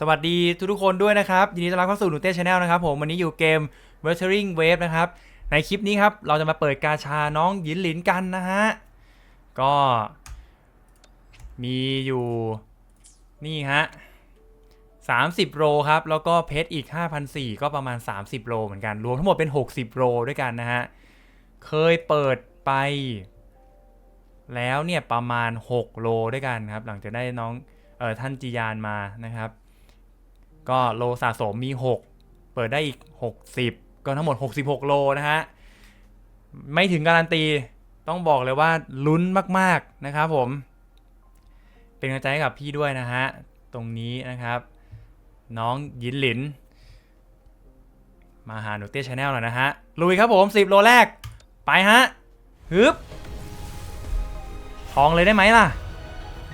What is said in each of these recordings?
สวัสดีทุกๆคนด้วยนะครับ ยินดีต้อนรับเข้าสู่หนูเต้ชาแนลนะครับผม วันนี้อยู่เกม v e r t u r i n g Wave นะครับ ในคลิปนี้ครับ เราจะมาเปิดกาชาน้องหยินหลินกันนะฮะ ก็มีอยู่นี่ฮะ30โรครับ แล้วก็เพชรอีก5,400ก็ประมาณ 30โรเหมือนกัน รวมทั้งหมดเป็น 60โรด้วยกันนะฮะ เคยเปิดไป แล้วเนี่ยประมาณ 6 โลด้วยกันครับ หลังจากได้น้องเออท่านจียานมานะครับ ก็โลสะสมมี 6 เปิดได้อีก 60 ก็ทั้งหมด 66 โลนะฮะ ไม่ถึงการันตีต้องบอกเลยว่าลุ้นมากๆนะครับผม เป็นกำลังใจให้กับพี่ด้วยนะฮะ ตรงนี้นะครับ น้องยินหลิน มาหาหนูเต้ชาแนลหน่อยนะฮะ ลุยครับผม 10 โลแรก ไปฮะฮึบทองเลยได้ไหมล่ะ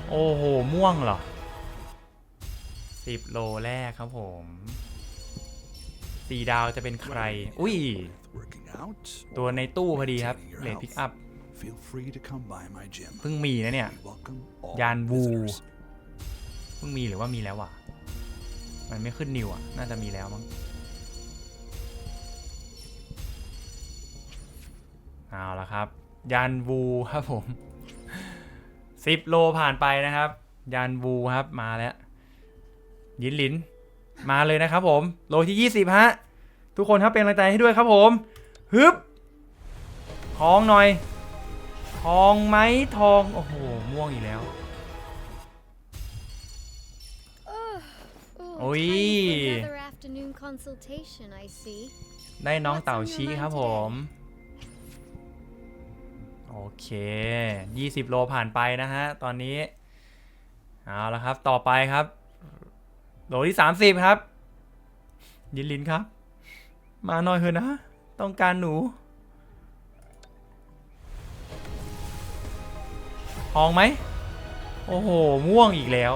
โอ้โห ม่วงเหรอ สิบโลแรกครับผมสี่ดาวจะเป็นใคร อุ้ย Working out ตัว or ในตู้พอดีครับ maintaining your เลดพิก health, อัพ Feel free to come by my gym. เพิ่งมีนะเนี่ย We welcome all ยานวู visitors. เพิ่งมีหรือว่ามีแล้ววะมันไม่ขึ้นนิวอะ น่าจะมีแล้วมั้งเอาละครับ ยานวูครับผมสิบโลผ่านไปนะครับ ยานวูครับมาแล้ว ยินหลิน มาเลยนะครับผม โลที่ 20 ฮะ ทุกคนครับเป็นกำลังใจให้ด้วยครับผมฮึบทองหน่อย ทองไหมทอง โอ้โห ม่วงอีกแล้ว Oh, Oi. time for another afternoon consultation, I see. ได้น้อง What's เต่า on your ชี้ mind ครับผม โอเค 20 โลผ่านไปนะฮะ ตอนนี้ เอาละครับ ต่อไปครับ โหลที่30ครับ ยินลินครับ มาหน่อยเถอะนะ ต้องการหนูทองไหม โอ้โห ม่วงอีกแล้ว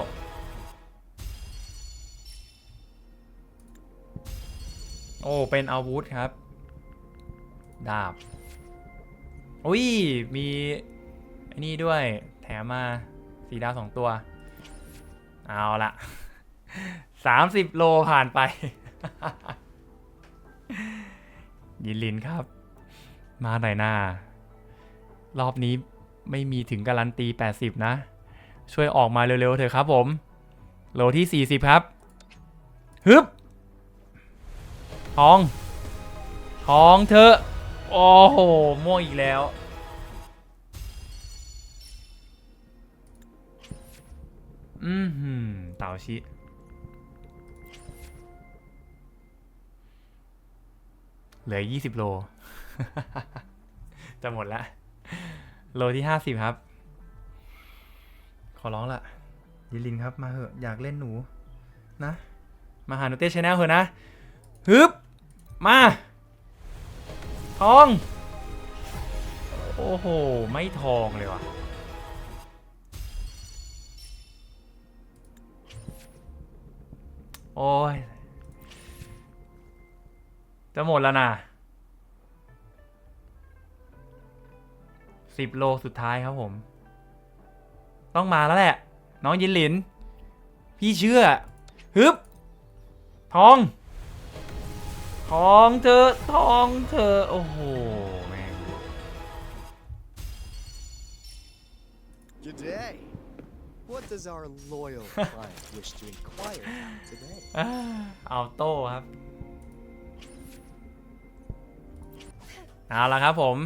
โอ้ เป็นอาวุธครับ ดาบ อุ้ย มีอ้นี่ด้วย แถมมาสีดาวสองตัว เอาละ สามสิบโลผ่านไป ยินลินครับ มาหน่อยหน้ารอบนี้ไม่มีถึงการันตี 80 นะ ช่วยออกมาเร็ว ๆ เถอะครับผม โลที่ 40 ครับ ฮึบ ทอง ทองเธอะ โอ้โห ม่วงอีกแล้ว อืมหืมเต่าชิ เหลือ20โล จะหมดละ โลที่50ครับ ขอร้องละยิลินครับ มาเหอะ อยากเล่นหนู นะ มาหาหนูเต้ชแนลเหอะนะ ฮึบ มา ทอง โอ้โห ไม่ทองเลยว่ะโอ้ย จะหมดแล้วนะสิบโลสุดท้ายครับผม ต้องมาแล้วแหละ น้องยินหลิน พี่เชื่อ ฮึบ ทอง ทองเธอ ทองเธอ โอ้โห แม่ง Good day. What does our loyal client wish to inquire about today? อ่าเอาโต้ครับ เอาละครับผม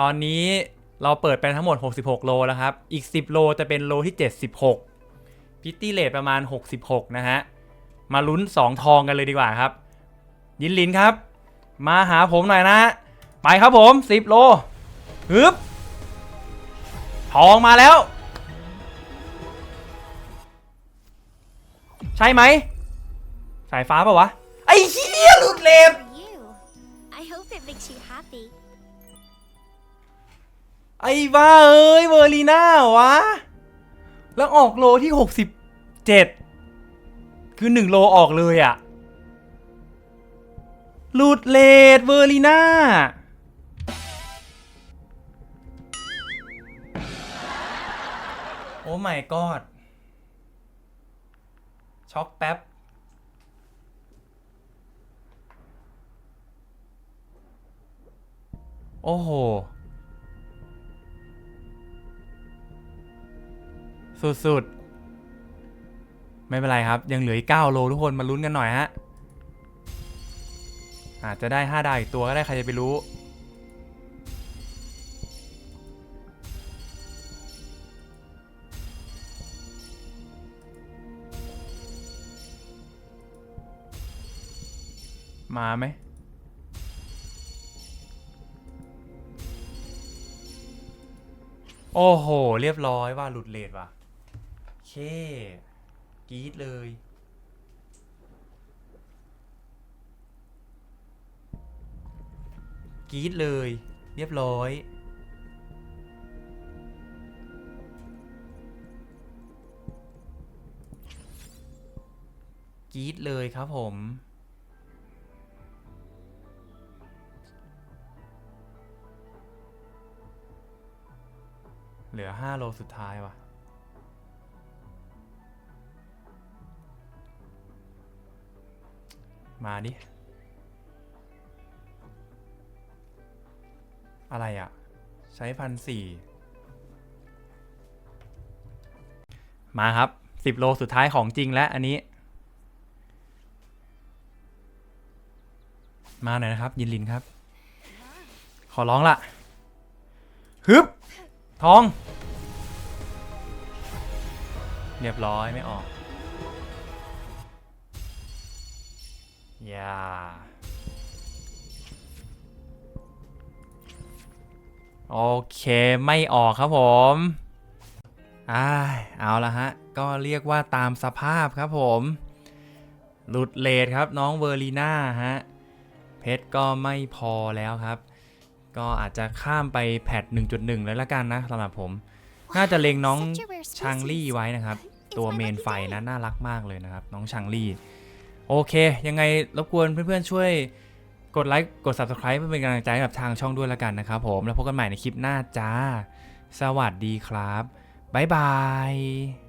ตอนนี้เราเปิดไปทั้งหมด 66 โลแล้วครับ อีก 10 โลจะเป็นโลที่ 76 พิตตี้เลทประมาณ 66 นะฮะ มาลุ้น 2 ทองกันเลยดีกว่าครับ ยินลินครับ มาหาผมหน่อยนะ ไปครับผม 10 โลฮึบทองมาแล้ว ใช่ไหม สายฟ้าปะวะ ไอ้เหี้ยหลุดเลฟ makes you happy. ไอ้บ้าเอ้ยเวอร์ลีน่าวะ แล้วออกโลที่ 67 คือ 1 โลออกเลยอะหลุดเลดเวอร์ลีน่า โอ้ไม่กอดช็อกแป๊บ โอ้โห สุดๆ ไม่เป็นไรครับ ยังเหลืออีก9โลทุกคนมาลุ้นกันหน่อยฮะ อาจจะได้ 5 ดาวอีกตัวก็ได้ใครจะไปรู้ มาไหม โอ้โห เรียบร้อยว่าหลุดเลทว่ะเคกรีดเลย กรีดเลย เรียบร้อยกรีดเลยครับผม เหลือ 5 โลสุดท้ายว่ะ มาดิ อะไรอะ่ะ ใช้พันสี่มาครับ 10 โลสุดท้ายของจริงแล้วอันนี้ มาหน่อยนะครับ ยินลินครับ ขอร้องละฮึบ ทอง เรียบร้อยไม่ออกอย่าโอเคไม่ออกครับผมอ่าเอาละฮะ ก็เรียกว่าตามสภาพครับผม หลุดเลทครับน้องเวอร์ลีน่าฮะ เพชรก็ไม่พอแล้วครับ ก็อาจจะข้ามไปแพท1.1 เลยละกันนะสำหรับผม น่าจะเล็งน้อง Such a rare ชางลี่ species. ไว้นะครับ It's ตัว my เมน lucky ไฟ day. นะน่ารักมากเลยนะครับ น้องชางลี่ โอเค ยังไงรบกวนเพื่อนๆช่วยกดไลค์กด Subscribe เพื่อเป็นกำลังใจให้กับทางช่องด้วยละกันนะครับผม แล้วพบกันใหม่ในคลิปหน้าจ้า สวัสดีครับบ๊ายบาย